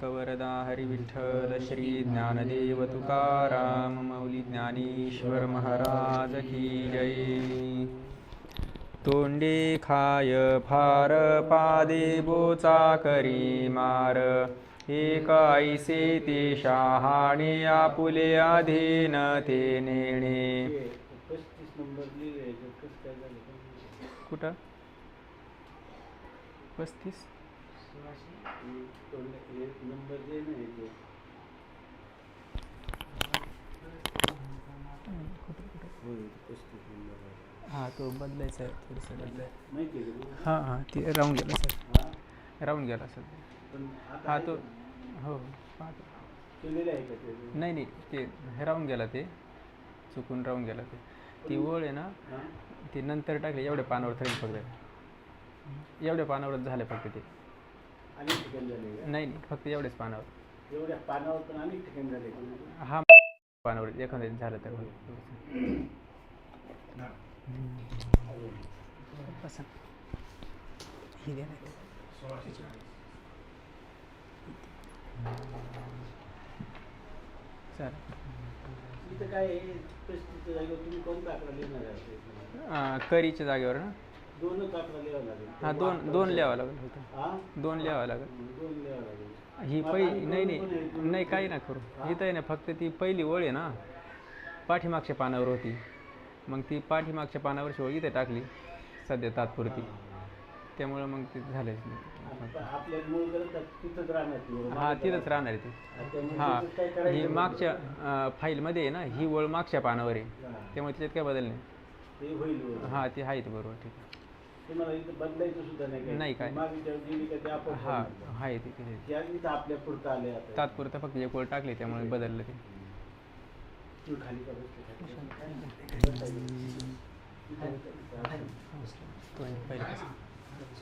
कवरदा हरिविठ्ठल श्री ज्ञानदेव तुकाराम मौली ज्ञानेश्वर महाराज की जय। तोंडे खाय फार पादे बोचा करी मार एकाईसे ते शहाणे आपुले अधीन ते नेणे। पस्तीस लिहिले याच्यात कसं काय झालं काय माहिती. कुठं पस्तीस हे तोंड- हे नंबर. हां तो बदलायचा आहे थोडंसं बदलाय? हां हां ते राहून गेला सर? राहून गेला सर हा तो? हो पाहतो नाही नाही ते राहून गेला ते चुकून राहून गेला ते ती ओळ आहे ना? ती नंतर टाकली एवढ्या पानावर थेट फक्त एवढ्या पानावरच झाले फक्त ते अनेक ठिकाणी झाले का? नाही नाही फक्त एवढेच पानावर एवढ्या पानावर पण अनेक ठिकाणी झाले का? हा पानावर एखाद्या झालं तर. अजून. ही इथं काय आहे, पस्तीसच्या जागेवर तुम्ही कोणता आकडा लिहिणार आहे अं, करीच्या जागेवर ना आकडा लिहावा लागेल. हा दोन दोन लिहावं लागेल होतं. हा दोन लिहावं लागेल. दोन लिहावं लागेल. ही मग पै आणि नाही दोन नाही दोन नाही काही. ना करू. हा? इथं आहे ना फक्त ती पहिली ओळ आहे ना पाठीमागच्या पानावर होती. मग ती पाठीमागच्या पानावरची ओळ इथे टाकली सध्या तात्पुरती. त्यामुळं मग ते झालंच नाही. आप- आपल्या मूळ ग्रंथात तिथंच राहणार ती ओळ. हा तिथंच राहणार आहे ती. त्यामुळे हा तिथं काय करायचं ही नाही. मागच्या अं, फाईलमध्ये आहे ना ही ओळ मागच्या पानावर आहे. हा. त्यामुळे त्याच्यात काय बदल नाही. ते होईल ओळ. हां ती आहे ते बरोबर ठीक आहे. तुम्हाला इथं बदलायचं सुद्धा नाही नाही काय. मागच्या का ते आपण हा होणार. आहे ते तिथे त्या इथं आपल्या पुरतं आले आता. तात्पुरतं फक्त एक ओळ टाकली त्यामुळे बदललं ते. तू खाली का बसली?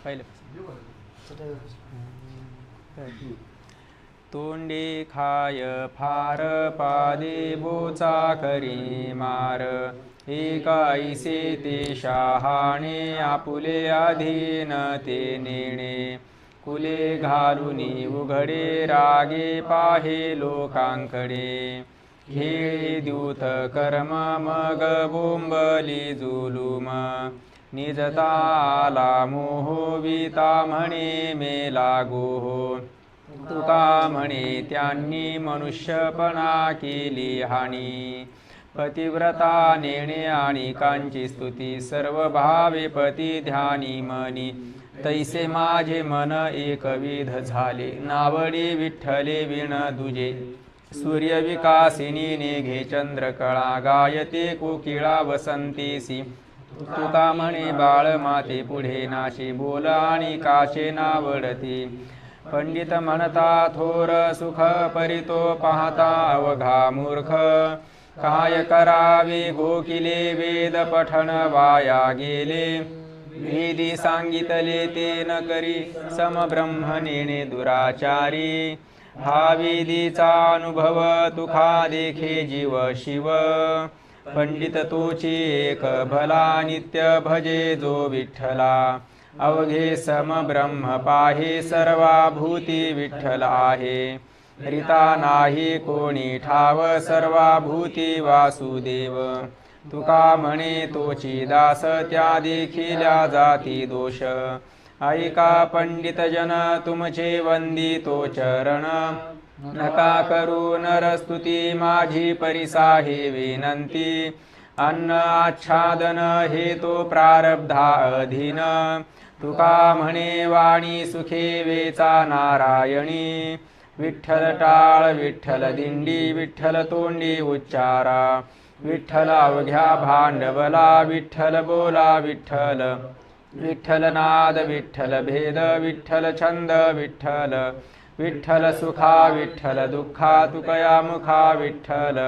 पहिल्यापासून तोंडी खाय फार पादे बोचा करी मार. एकाईसे ते शहाणे आपुले अधीन ते नेणे. कुले घालुनी उघडे रागे पाहे लोकांकडे. खेळी द्यूत कर्म मग बोंबली जुलुम. निजता आला मोहोविता म्हणे मेला गोहो तुका म्हणे त्यांनी मनुष्यपणा केली हानी. पतिव्रता नेणे आणि कांची स्तुती सर्व भावे पती ध्यानी मनी. तैसे माझे मन एकविध झाले नावडी विठ्ठले विण दुजे. सूर्यविकासिनी नेघे चंद्रकळा गायते कोकिळा वसंतीसी. तुका म्हणे बाळ माते पुढे नाशे बोल आणि काचे नावडते. पंडित म्हणता थोर सुख परितो पाहता अवघा मूर्ख. काय करावे गोकिले वेद पठण वाया गेले. वेदी सांगितले ते न करी समब्रह्म दुराचारी. हा वेदीचा अनुभव तुखा देखे जीव शिव. पंडित तोची एक भला नित्य भजे जो विठ्ठला. अवघे सम ब्रह्म पाहे सर्वा भूती विठ्ठल आहे रिता नाही कोणी ठाव सर्वा भूती वासुदेव. तुका म्हणे तोची दास त्या देखिल्या जाती दोष. ऐका पंडित जन तुमचे वंदितो चरण. नका करू नरस्तुती माझी परिसाहे विनंती. अन्न आच्छादन हे तो प्रारब्धा अधीन. तुका म्हणे वाणी सुखे वेचा नारायणी। विठ्ठल टाळ विठ्ठल दिंडी विठ्ठल तोंडी उच्चारा। विठ्ठल अवघ्या भांडवला विठ्ठल बोला विठ्ठल। विठ्ठल नाद विठ्ठल भेद विठ्ठल छंद विठ्ठल। विठ्ठल सुखा विठ्ठल दुःखा तुकया मुखा विठ्ठल।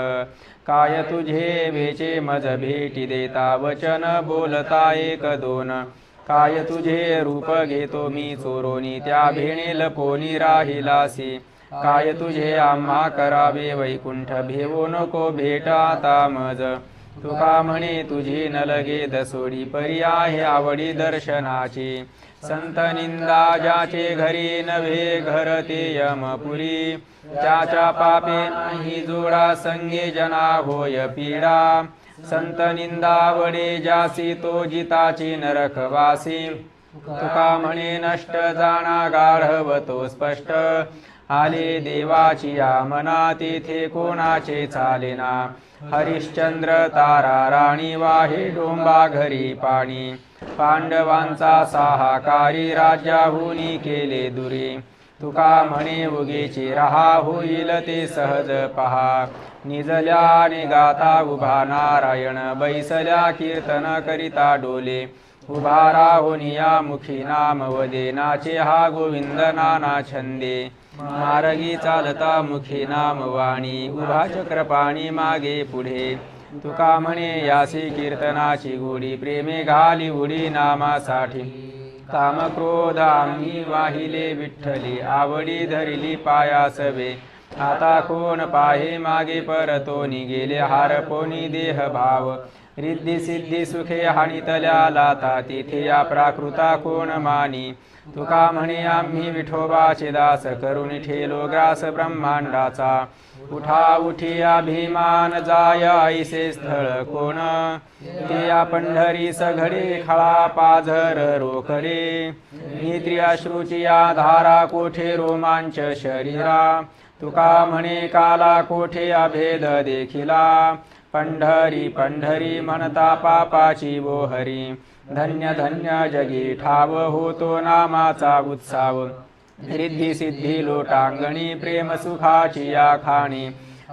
काय तुझे भेचे मज भेटी देता वचन बोलता एक दोन। काय तुझे रूप घेतो मी चोरोनी त्या भेणे लपोनी राहिलासी? काय तुझे आम्हा करावे वैकुंठ भेवो नको भेटाता मज. तुका म्हणे तुझी न लगे दसोडी परी आहे आवडी दर्शनाची. संत निंदा ज्याचे घरी नव्हे घर ते यमपुरी. ज्याच्या पापे नाही जोडा संगे जना होय पीडा. संत निंदा वडे जासी तो जिताची नरकवासी तुका म्हणे नष्ट जाणा गाढव तो स्पष्ट. आले देवाची या मना तेथे कोणाचे चालेना? हरिश्चंद्र तारा राणी वाहे डोंबा घरी पाणी. पांडवांचा साहाकारी राजाहुनी केले दुरी. तुका म्हणे उगीची रहा होईल ते सहज पहा. निजल्या निगाता उभा नारायण बैसल्या कीर्तन करिता डोले. उभा राहुनिया मुखी नाम वदेनाचे हा गोविंद नाना छंदे. मार्गी चालता मुखी नाम वाणी उभा चक्रपाणी मागे पुढे. तुका म्हणे यासी कीर्तनाची गोडी प्रेमे घाली उडी नामासाठी. काम क्रोध आम्ही वाहिले विठ्ठली आवडी धरिली पायासवे आता कोण पाहे मागे परतो गेले हार कोणी देह भाव. रिद्धी सिद्धी सुखे हाणीतल्या लाता तिथे या प्राकृता कोण मानी? तुका म्हणे आम्ही विठोबा दास करून ठेलो ग्रास ब्रह्मांडाचा. उठा उठी अभिमान जाय ऐसे स्थळ कोण? ते या पंढरी सघडे खळा पाझर रोखडे. निद्रिया श्रुचिया या धारा कोठे रोमांच शरीरा? तुका म्हणे काला कोठे अभेद देखिला पंढरी पंढरी म्हणता पापाची बोहरी धन्य धन्य जगी ठाव होतो नामाचा उत्साव। रिद्धी सिद्धी लोटांगणी प्रेम सुखाची या खाणी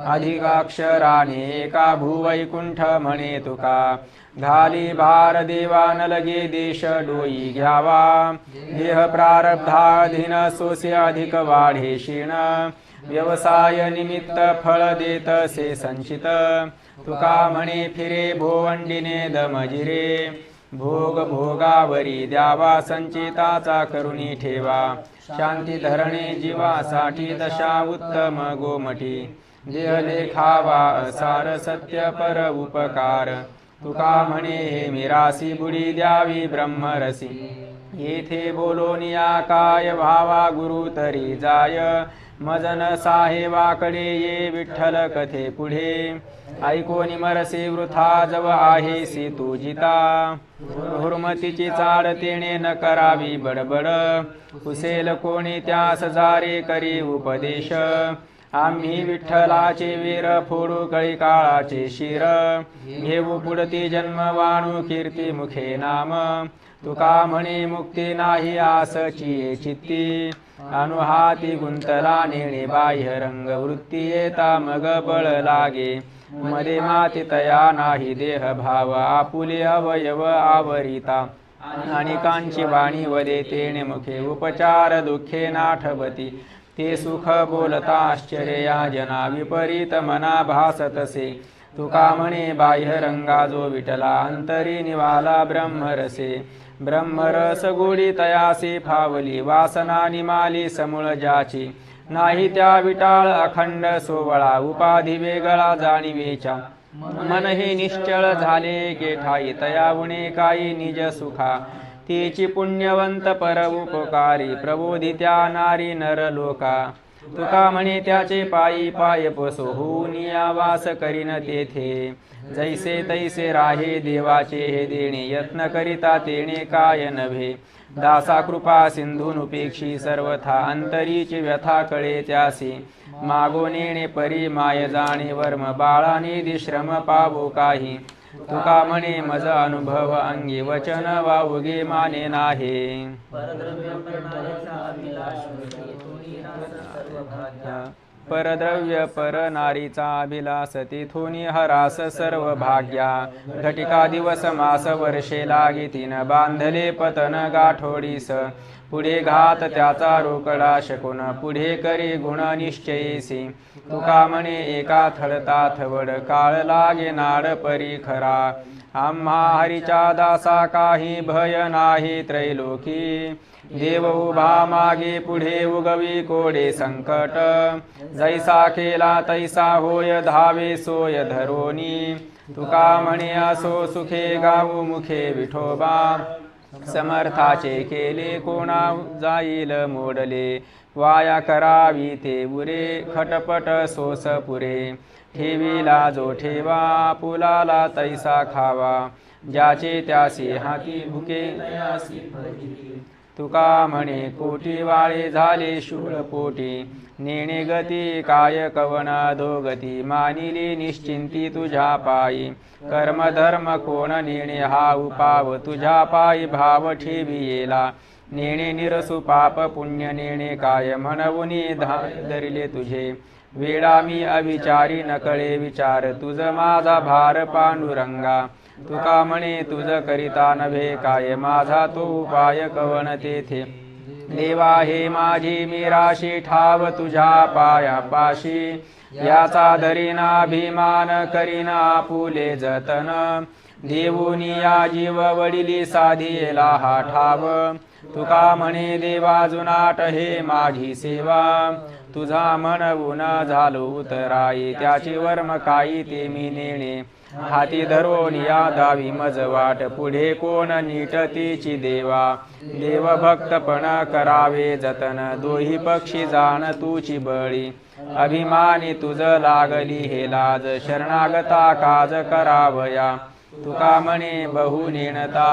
अधिकाक्षराने एका भूवैकुंठ म्हणे तुका। घाली भार देवान लगे देश डोई घ्यावा। देह प्रारब्धाधीन सोसे अधिक वाढे शिण। व्यवसाय निमित्त फळ देत से संचित. तुका म्हणे फिरे भोवंडीने दमजिरे. भोग भोगावरी द्यावा संचिताचा करुणी ठेवा. शांती धरणे जीवासाठी दशा उत्तम गोमठी देह लेखावा असार सत्य पर उपकार. तुका म्हणे हे मिरासी बुडी द्यावी ब्रह्मरसी. येथे बोलोनिया काय भावा गुरु तरी जाय. मजन साहेबाकडे ये विठ्ठल कथे पुढे? ऐकोनी मरसे वृथा जव आहे सी तू जिता. हुरमतीची चाड तेणे न करावी बडबड. कुसेल कोणी त्यास जारे करी उपदेश. आम्ही विठ्ठलाचे वीर फोडू कळी काळाचे शिर. घेऊ पुढती जन्म वाणू कीर्ती मुखे नाम. तुका म्हणे मुक्ती नाही आसची चित्ती. अनुहाती गुंतला नेणे बाह्य रंग वृत्ती येता मग बळ लागे. मध्ये माती तया नाही देह भाव आपुले अवयव आवरिता. आणि कांची वाणी वदे तेणे मुखे उपचार दुःखे नाठवती. ते सुख बोलता आश्चर्या जना विपरीत मना भासतसे तुका म्हणे बाह्यरंगा जो विटला अंतरी निवाला ब्रह्मरसे. ब्रह्मरस गोडी तयासी फावली वासना निमाली समूळ जाची. नाही त्या विटाळ अखंड सोवळा उपाधी वेगळा जाणीवेच्या मन हे निश्चळ झाले केठाई तयावणे काही निज सुखा. तेची पुण्यवंत पर उपकारी प्रबोधित्या नारी नर लोका तुका म्हणे त्याचे पायी पाय पसो होऊन वास करीन तेथे. जैसे तैसे राहे देवाचे हे देणे यत्न करिता तेणे काय नव्हे दासा कृपा सिंधून उपेक्षी सर्वथा अंतरीची व्यथा कळे त्यासी. मागो नेणे परी माय जाणे वर्म बाळाने दिश्रम पावो काही. तुका म्हणे मज अनुभव अंगी वचन वा उगे माने नाही. परद्रव्य पर नारीचा अभिलास तिथून हरास सर्व भाग्या. घटिका दिवस मास वर्षे लागी तीन बांधले पतन गाठोडीस. पुढे घात त्याचा रोकडा शकून पुढे करी गुण निश्चयसी तुका म्हणे एका थळता थवड काळ लागे नाड परी खरा. आम्हा हरीच्या दासा काही भय नाही त्रैलोकी. देव उभा मागे पुढे उगवी कोडे संकट. जैसा केला तैसा होय धावे सोय धरोनी. तुका म्हणे असो सुखे गाऊ मुखे विठोबा. समर्थाचे केले कोणा जाईल मोडले. वाया करावी ते उरे खटपट सोस पुरे. ठेवीला जो ठेवा पुलाला तैसा खावा. ज्याचे त्यासी हाती भुके. तुका म्हणे कोटी वाळे झाले शूळ पोटी. नेणे गती काय कवन अधोगती मानिली निश्चिंती तुझ्या पायी। कर्म धर्म कोण नेणे हा उपाव तुझ्या पायी भाव ठेवी येला नेणे निरसु पाप पुण्य नेणे काय म्हणवुनी धा धरिले तुझे। वेळा मी अविचारी नकळे विचार तुझ माझा भार पांडुरंगा। तुका म्हणे तुझ करिता नव्हे काय माझा तो उपाय कवन तेथे। देवा हे माझी मी राशी ठाव तुझ्या पाया पाशी. याचा धरीनाभिमान करीना पुले जतन. देऊनी या जीव वडिली साधीला हा ठाव. तुका म्हणे देवा जुनाट हे माझी सेवा. तुझा म्हणवून झालो उतराई त्याची वर्म काही ते मी नेणे. हाती धरून या दावी मज वाट पुढे कोण नीट तिची देवा? देव भक्तपण करावे जतन दोही पक्षी जाण तुची बळी. अभिमानी तुझ लागली हे लाज शरणागता काज करावया. तुका म्हणे बहु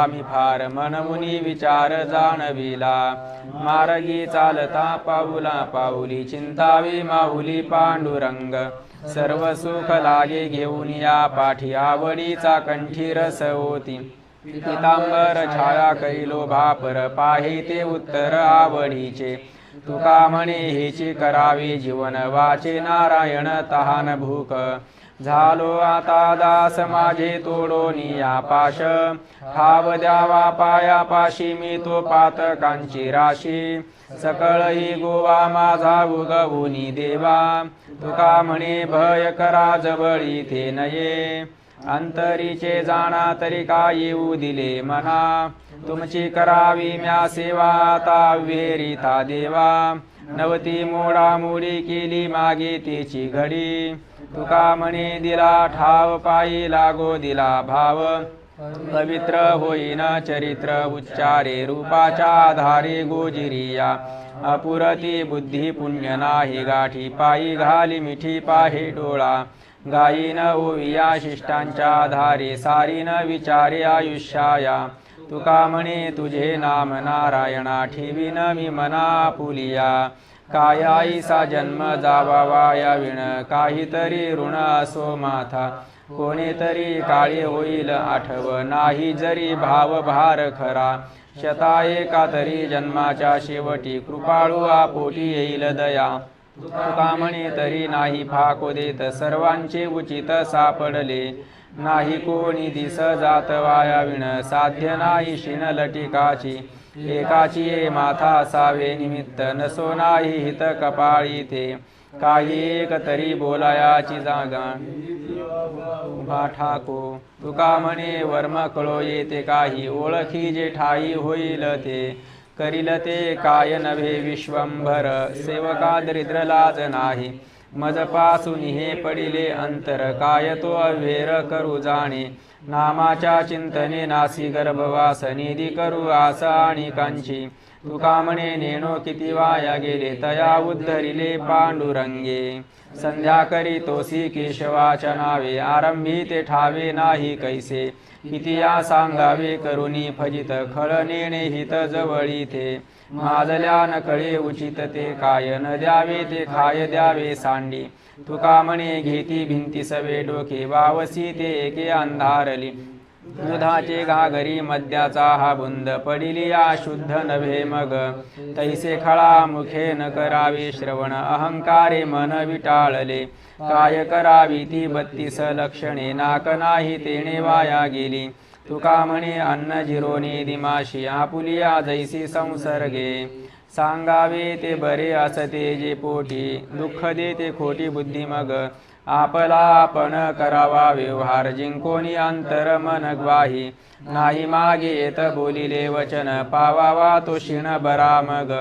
मी फार मनमुनी विचार जाणविला मार्गी चालता पाऊला पाऊली चिंतावी माऊली पांडुरंग। सर्व सुख लागे घेऊन या पाठी आवडीचा कंठी रस होती पितांबर छाया कैलो भापर पाहि ते उत्तर आवडीचे। तुका म्हणे हेची करावी जीवन वाचे नारायण तहान भूक। झालो आता दास माझे तोडोनी या पाश ठाव द्यावा पाया पाशी मी तो पातकांची राशी. सकळही गोवा माझा उगवुनी देवा. तुका म्हणे भय करा जवळी ते नये. अंतरीचे जाणा तरी का येऊ दिले मना. तुमची करावी म्या सेवा आता विहेरिता देवा. नवती मोडामोडी केली मागे तिची घडी. तुका म्हणे दिला ठाव पायी लागो दिला भाव. पवित्र होईन चरित्र उच्चारे रूपाच्या आधारे गोजिरिया. अपुरती बुद्धी पुण्य नाही गाठी पायी घाली मिठी पाहे डोळा. गायीन ओविया शिष्टांच्या आधारे सारीन विचारे आयुष्याया. तुका म्हणे तुझे नाम नारायणा ठेवीन मी मना पुलिया. कायाईसा जन्म जावा या विण काहीतरी ऋण असो माथा. कोणीतरी काळी होईल आठव नाही जरी भाव भार खरा. शता एका तरी जन्माच्या शेवटी कृपाळू पोटी येईल दया. तुका म्हणे तरी नाही फाको देत सर्वांचे उचित सापडले. नाही कोणी दिस जात वाया विण साध्य नाही शिन लटिकाची. एकाची ये माथा असावे निमित्त नसो नाही हित कपाळी ते काही एक तरी बोलायाची जागा. उभा ठाको तुका म्हणे वर्म कळो येते काही ओळखी जे ठाई होईल ते. करील ते काय नव्हे विश्वंभर सेवका दरिद्र लाज नाही. मजपासून हे पडिले अंतर काय तो अव्हेर करू जाणे. नामाच्या चिंतने नासी गर्भवास निधी करू आस आणि कांची. तुकामणे नेणो किती वाया गेले तया उद्धरिले पांडुरंगे. संध्या करी तोसी केशवाच्या नावे आरंभी ते ठावे नाही कैसे. किती या सांगावे करुणी फजित खळ नेणे हित जवळी ते माजल्या न कळे उचित ते काय न द्यावे ते खाय द्यावे सांडी. तुका म्हणे घेती भिंती सवे डोके वावसी ते एके अंधारली. दुधाचे घागरी मद्याचा हा बुंद पडिली या शुद्ध नव्हे मग. तैसे खळा मुखे न करावे श्रवण अहंकारे मन विटाळले. काय करावी ती बत्तीस लक्षणे नाक नाही तेणे वाया गेली. तुका म्हणे अन्न जिरोनी दिमाशी आपुलिया जैसी संसर्गे। सांगावे ते बरे असते जे पोटी दुःख देते खोटी बुद्धी मग आपला आपण करावा व्यवहार जिंकोनी अंतर मन ग्वाही। नाही मागे येत बोलिले वचन पावावा तो शिण बरा मग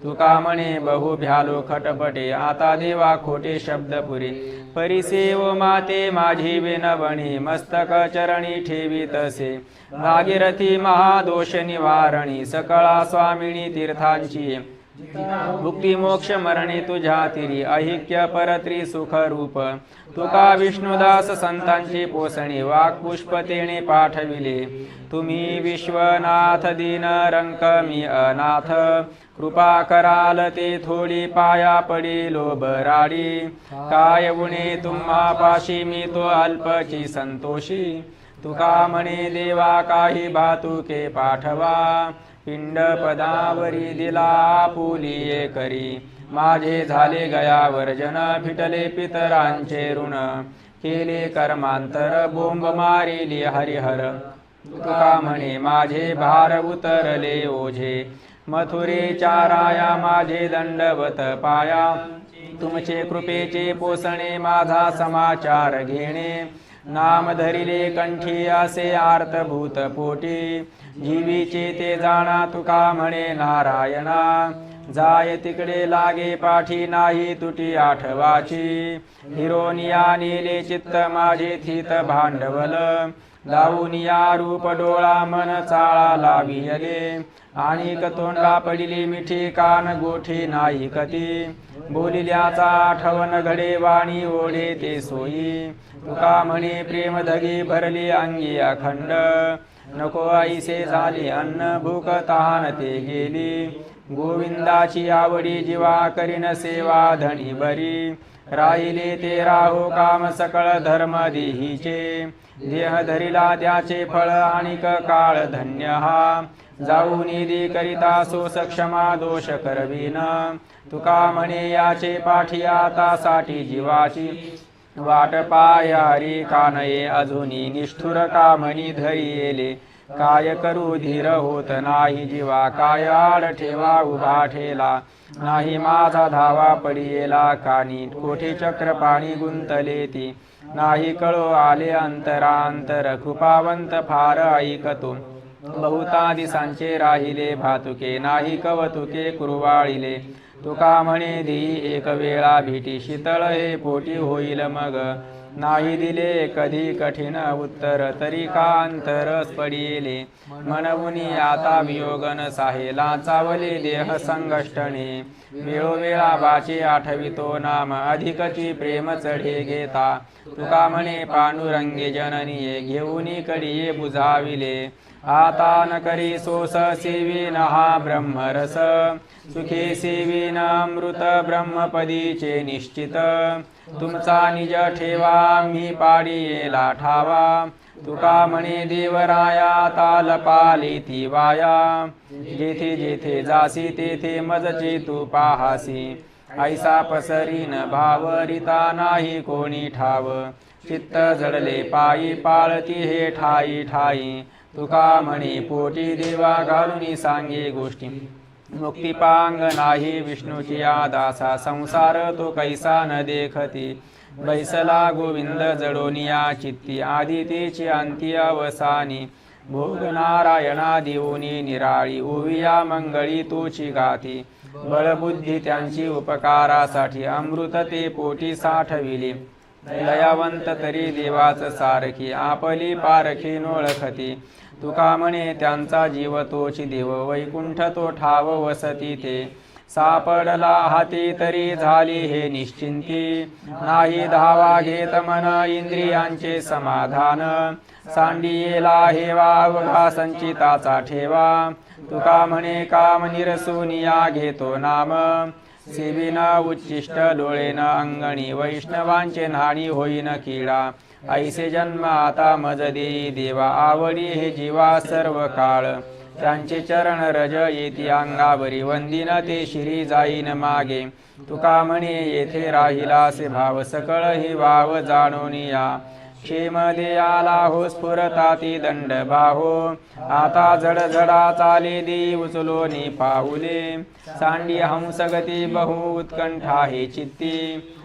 तुका म्हणे बहुभ्यालो खटपटे आता देवा खोटे शब्द पुरी परिसेव माते माझी विनवणी मस्तक चरणी ठेवी तसे. भागीरथी महादोष निवारणी सकळा स्वामिनी तीर्थांची. मुक्ती मोक्ष मरणे तुझ्या तिरी अहिक्य परत्री सुख रूप तुका विष्णुदास संतांची पोसणे वाक्पुष्पतेने पाठविले. तुम्ही विश्वनाथ दीन रंक मी अनाथ. कृपा कराल ते थोडी पाया पडी लोबराडी काय उणे तुम्हा पाशी मी तो अल्पची संतोषी. तुका म्हणे देवा काही भातुके पाठवा. पिंड पदावरी दिला पुलिये करी. माझे झाले गया वर्जन फिटले पितरांचे ऋण. केले कर्मांतर बोंब मारिली हरिहर. तुका म्हणे माझे भार उतरले ओझे. मथुरे चाराया माझे दंडवत पाया. तुमचे कृपेचे पोसणे माझा समाचार घेणे. नाम धरिले कंठी असे आर्तभूत पोटी. जीवीचे ते जाणा तुका म्हणे नारायणा. जाय तिकडे लागे पाठी नाही तुटी आठवाची. हिरोनिया नेले चित्त माझे थित भांडवल. लावून या रूप डोळा मन चाळा लावियले आणि तोंडा पडिली मिठी कान गोठी नाही कती बोलिल्याचा आठवण घडे वाणी ओढे ते सोयी. तुका म्हणे प्रेम धगी भरली अंगी अखंड. नको ऐसे झाली अन्न भूक तहान ते गेली. गोविंदाची आवडी जीवा करीन सेवा धनी बरी. राहिले ते राहो काम सकळ धर्म देहीचे. देह धरिला त्याचे फळ आणिक काळ धन्य हा. जाऊ निधी करिता सो सक्षमा दोष करवीन. तुका म्हणे याचे पाठी आता साठी जीवाची. वाट पायारी कानये अजूनी निष्ठुर कामणी धरियेले. काय करू धीर होत नाही जीवा काय आड ठेवा उभा ठेला. नाही माझा धावा पडियेला कानी कोठे चक्र पाणी गुंतले ती. नाही कळो आले अंतरांतर कृपावंत फार ऐकतो. बहुता दिसांचे राहिले भातुके नाही कवतुके कुरवाळिले. तुका म्हणे धी एक वेळा भीती शीतळ हे पोटी होईल मग. नाही दिले कधी कठीण उत्तर तरी का अंतरस पडिले. म्हणूनी आता वियोगन साहेला चावले देह संगष्टणे. वेळोवेळा बाचे आठवितो नाम अधिकची प्रेम चढे घेता. तुका म्हणे पांडुरंगे जननीये घेऊनी कडिये बुझाविले आता न करी सोस सेवेन हा ब्रह्मरस. सुखे सेवीन अमृत ब्रह्मपदीचे निश्चित. तुमचा निज ठेवा मी पाडियेला ठावा. तुका म्हणे देवराया ताल पाली ती वाया. जेथे जेथे जासी तेथे मजचे तू पाहासी. ऐसा पसरीन भावरिता नाही कोणी ठाव. चित्त जडले पायी पाळती हे ठाई ठाई. तुका म्हणे पोटी देवा घालून सांगे गोष्टी. मुक्तिपांग नाही विष्णूची आदासा संसार तो कैसा न देखती। बैसला गोविंद जडोनिया चित्ती आदितेची अंती अवसानी। भोग नारायणा देऊनी निराळी उविया मंगळी तोची गाती। बळबुद्धी त्यांची उपकारासाठी अमृत ते पोटी साठविली दयावंत तरी देवाच सारखी आपली पारखी नोळखती तुका म्हणे त्यांचा जीव तोची देव वैकुंठ तो ठाव वसती ते. सापडला हाती तरी झाली हे निश्चिंती. नाही धावा घेत मन इंद्रियांचे समाधान. सांडियेला हेवा अवघा संचिताचा ठेवा. तुका म्हणे काम निरसुनिया घेतो नाम. सेविन उच्चिष्ट डोळेन अंगणी वैष्णवांचे नाणी होईन किडा. ऐसे जन्म आता मज देई देवा आवडी हे जीवा सर्व काळ त्यांचे चरण रज येती अंगावरी वंदिन ते शिरी जाईन मागे. तुका म्हणे येथे राहिलासे भाव सकळ ही वाव जाणून या. क्षेमदियाला हो स्फुरताती दंड बाहो आता जड जडा चाले देई उचलोनी पाहुले सांडी हंसगती बहु उत्कंठा हे चित्ती।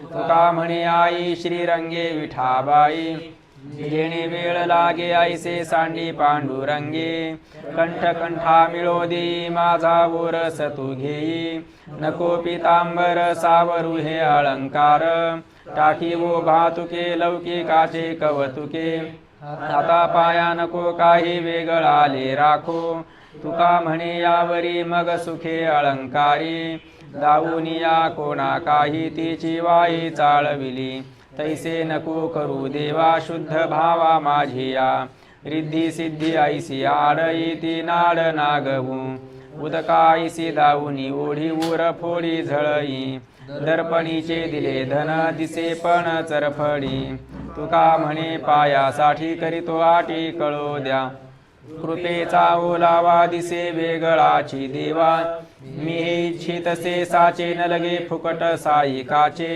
तुका म्हणे आई श्रीरंगे विठाबाई। जेणे वेळ लागे ऐसे सांडी पांडुरंगे। कंठ कंठा मिळोदी माझा ओरस तू घेई। नको पितांबर सावरू हे अलंकार। टाकी वो भातुके लौकिकाचे कवतुके। आता पाया नको काही वेगळाले राखो। तुका म्हणे यावरी मग सुखे अलंकारी। दाऊनिया कोणा काही तिची वाई चाळविली। तैसे नको करू देवा शुद्ध भावा माझिया रिद्धी सिद्धी ऐसी आडई ती नाड नागवू। उदकाईसी दाऊनी ओढी उर फोडी झळई। दर्पणीचे दिले धन दिसे पण चरफडी तुका म्हणे पायासाठी करीतो आटी कळो द्या. कृपेचा ओलावा दिसे वेगळाची देवा. मी इच्छितसे साचे न लगे फुकट सायिकाचे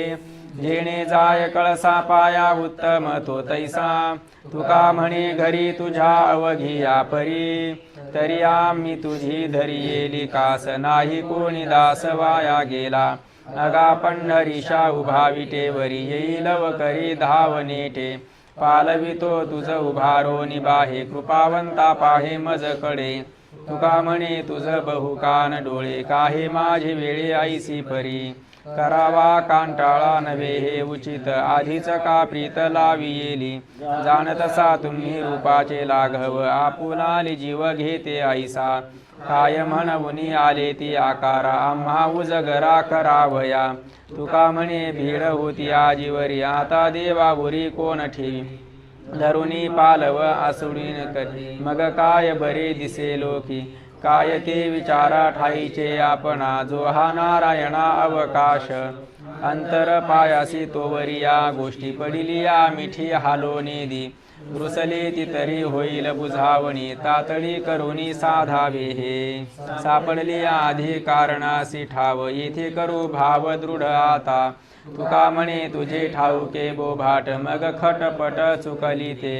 जेणे जाय कळसा पाया उत्तम तो तैसा. तुका म्हणे घरी तुझ्या अवघिया परी तरी आम्ही तुझी धरी येली कास नाही कोणी दास वाया गेला. अगा पंढरीशा उभा विटेवरी येईल व करी धावनेटे। पालवितो तुझ उभारो निबाहे कृपावंता पाहे मजकडे तुका म्हणे तुझ बहुकान डोळे काहे माझे वेळे आईसी परी। करावा कांटाळा नव्हे हे उचित आधीच का प्रीत लावी येली। जाणतसा तुम्ही रूपाचे लाघव आपुलाली जीव घेते आईसा काय म्हणवुनी आले ती आकारा आम्हा उजगरा करावया. तुका म्हणे भीड होती आजीवरी आता देवावरी कोण ठेवी धरुणी पालव आसुडीन करी मग काय बरे दिसे लोकी? काय ते विचारा ठाईचे आपणा जो हा नारायणा अवकाश. अंतर पायासी तोवरी या गोष्टी पडिली या मिठी हालो नेदी रुसली ती तरी होईल बुझावणी तातडी करुणी साधावे. हे सापडली आधी कारणासी ठाव येथे करू भाव दृढ आता. तुका म्हणे तुझे ठाऊके बोभाट मग खटपट चुकली ते.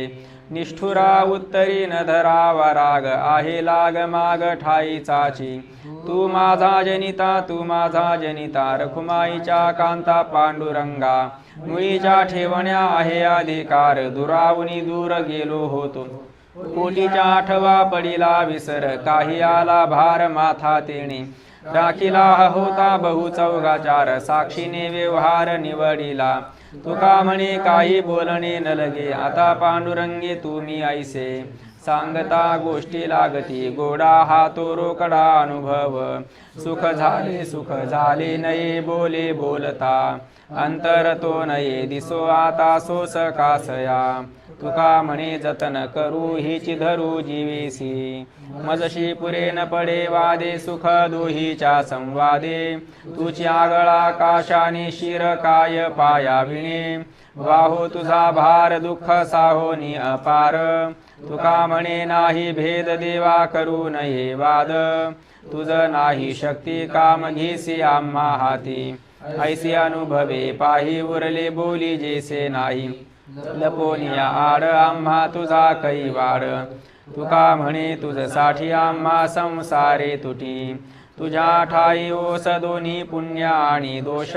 निष्ठुरा उत्तरी न धरावा राग आहे लाग माग ठाईचाची तू माझा जनिता तू माझा जनिता रखुमाईच्या कांता पांडुरंगा। मुळीच्या ठेवण्या आहे अधिकार दुरावनी दूर गेलो होतो। कोटीच्या आठवा पडिला विसर काही आला भार माथा तेणे। राखीला होता बहु चौगाचार साक्षीने व्यवहार निवडिला. तुका म्हणे काही बोलणे न लगे आता पांडुरंगे तुम्ही ऐसे. सांगता गोष्टी लागती गोडा हा तो रोकडा अनुभव. सुख झाले सुख झाले नये बोले बोलता. अंतर तो नये दिसो आता सोस कासया. तुका म्हणे जतन करू हिची धरू जीवेसी. मजशी पुरे न पडे वादे सुख दोहीच्या संवादे. तुझी आगळा काशाने शिर काय पाया विणे. वाहो तुझा भार दुःख साहोनी अपार. तुका म्हणे नाही भेद देवा करू नये वाद. तुझ नाही शक्ती काम घेसी आम्हा हाती. ऐसी अनुभवे पाही उरले बोली जेसे नाही. लपोनिया आड आम्हा तुझा कैवाड तुका म्हणे तुझसाठी आम्हा संसारे तुटी. तुझ्या ठाई ओस दोन्ही पुण्य आणि दोष.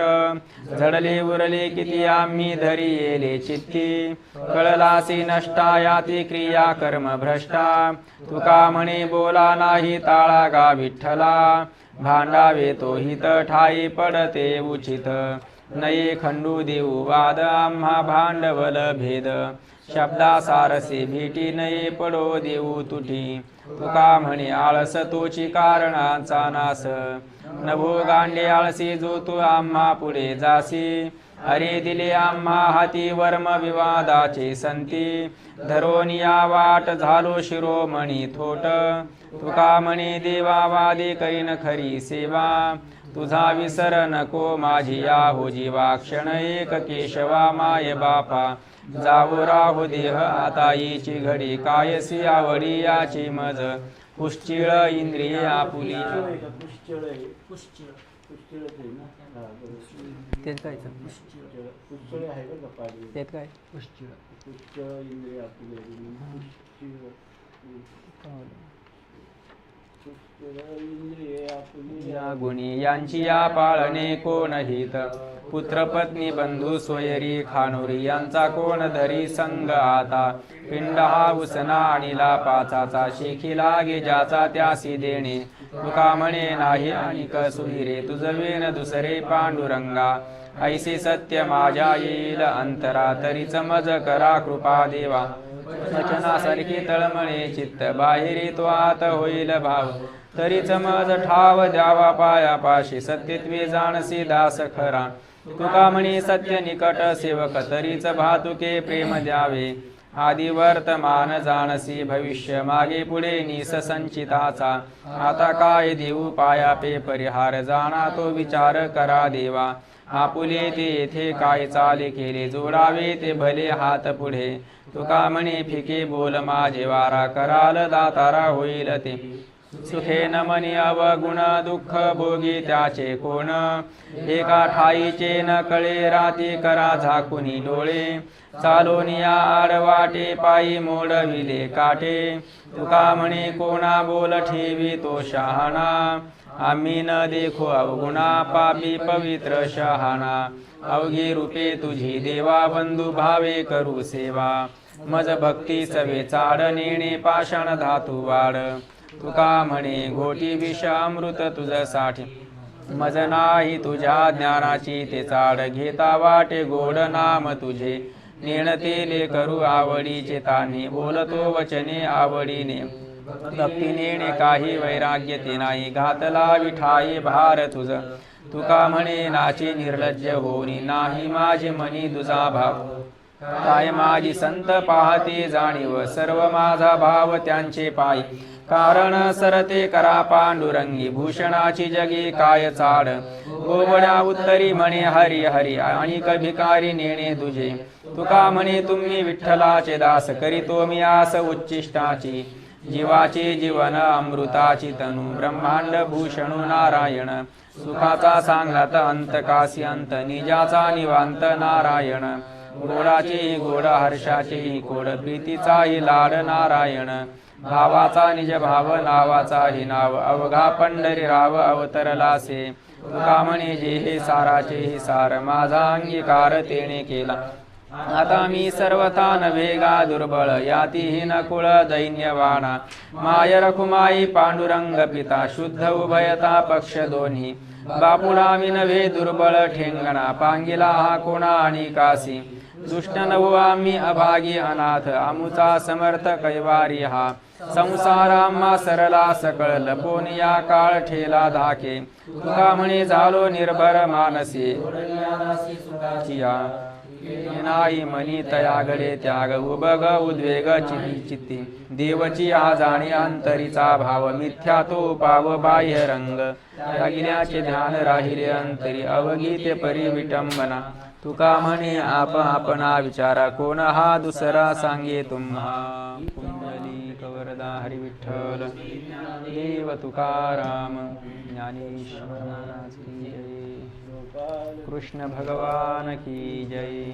झडले उरले किती आम्ही धरी येले चित्ती. कळलासी नष्टा याती क्रिया कर्म भ्रष्टा. तुका म्हणे बोला नाही ताळा गा विठ्ठला. भांडावे तो हित ठाई पडते उचित. नये खंडू देऊ वाद आम्हा भांडवल भेद शब्दा सारसे भेटी नये पडो देऊ तुटी। तुका म्हणे आळस तोची कारणाचा नास। नभो गांडे आळसी जो तू आम्हा पुढे जासी। अरे दिले आम्हा हाती वर्म विवादाचे संती। धरोनिया वाट झालो शिरोमणी थोट। तुका म्हणे देवा वादे करीन खरी सेवा। तुझा विसर नको माझी या हो जीवा क्षण एक केशवा माय बापा. जावो राहू देह आता येची घडी कायसी आवडी याची मज. इंद्रिय आपुली. पुष्टिळ हा काय त्यात काय? पुष्टिळ इंद्रिय आपली. पुष्चळ इंद्रिये आपुली या गुणी यांची या पाळणे कोण हित? पुत्र पत्नी बंधू सोयरी खानुरी यांचा कोण धरी संग आता? पिंड हा उसना आणिला पाचाचा शेखी लागे ज्याचा त्यासी देणे. तुका म्हणे नाही आणि क रे तुझ दुसरे पांडुरंगा. ऐसे सत्य माझ्या येईल अंतरा तरी समज करा कृपा देवा. वचनासारखी तळमळे चित्त बाहेरी तो आत होईल भाव. तरी समज ठाव द्यावा पाया पाशी सत्यत्वे जाणसी दास खरा. तुका म्हणी सत्य निकट सेवक तरीच भातुके प्रेम द्यावे. आधी वर्तमान जाणसी भविष्य मागे पुढे निस संचिताचा. आता काय देऊ पाया पे परिहार जाणा तो विचार करा देवा. आपुले ते येथे काय चाले केले जोडावे ते भले हात पुढे. तुका म्हणे फिके बोल माझे वारा कराल दातारा होईल ते. सुखे न मनी अवगुण दुःख भोगी त्याचे कोण? एका ठाईचे न कळे राती करा झाकुनी डोळे. चालोनिया आडवाटे पायी मोडविले काटे. तुका म्हणे कोणा बोल ठेवी तो शहाणा. आम्ही न देखो अवगुणा पापी पवित्र शहाणा. अवघी रूपे तुझी देवा बंधू भावे करू सेवा. मज भक्ती सवे चाड नेणे पाषाण धातू वाड. तुका म्हणे घोटी विषामृत तुझसाठी. मज नाही तुझ्या ज्ञानाची ते चाड घेता वाटे गोड नाम तुझे. नेणतेले करू आवडीचे ताने बोलतो वचने आवडीने. भक्ती नेणे काही वैराग्य ते नाही घातला विठाई भार तुझ. तुका म्हणे नाचे निर्लज्ज होणी नाही माझे मनी तुझा भाव. काय माझी संत पाहते जाणीव. सर्व माझा भाव त्यांचे पाय. कारण सरते करा पांडुरंगी. भूषणाची जगी काय चाड. गोवड्या उत्तरी म्हणे हरी हरी आणि कभिकारी नेणे तुझे. तुका म्हणे तुम्ही विठ्ठलाचे दास. करीतो मी आस उच्चिष्टाची. जीवाचे जीवन अमृताची तनु. ब्रह्मांड भूषणू नारायण. सुखाचा सांगलात अंत कासी अंत. निजाचा निवांत नारायण. गोडाची गोड हर्षाची गोड प्रीतीचाही लाड नारायण. भावाचा निज भाव नावाचा हि नाव. अवघा पंढरी राव अवतरलासे. तुका जे हे साराचे हि सार. माझा अंगीकार तेने केला. आता मी सर्वथा नभेगा दुर्बळ. यातीही न कुळ दैन्यवाणा. माय रखुमाई पांडुरंग पिता. शुद्ध उभयता पक्ष दोन्ही. बापुला मी नव्हे दुर्बळ ठेंगणा. पांगिला हा कोणा आणि कासी. दुष्ट नवो आम्ही अभागी अनाथ आमुचा समर्थ कैवारी हा संसारामा सरला सकळ लपोन या काळ ठेला धाके। तुका म्हणे झालो निर्भर मानसी। नाही मनी तयागडे त्याग उबग उद्वेग चिती चित्ती। देवची आजाणी अंतरीचा भाव मिथ्या तो पाव बाह्य रंग। अग्न्याचे ध्यान राहिले अंतरी अवगीते परिविटंबना। तुका म्हणे आप आपणा विचारा कोण हा दुसरा सांगे तुम्हा? कुंडली कवरदा हरी विठ्ठल देव तुकाराम ज्ञानेश्वर की जय। कृष्ण भगवान की जय।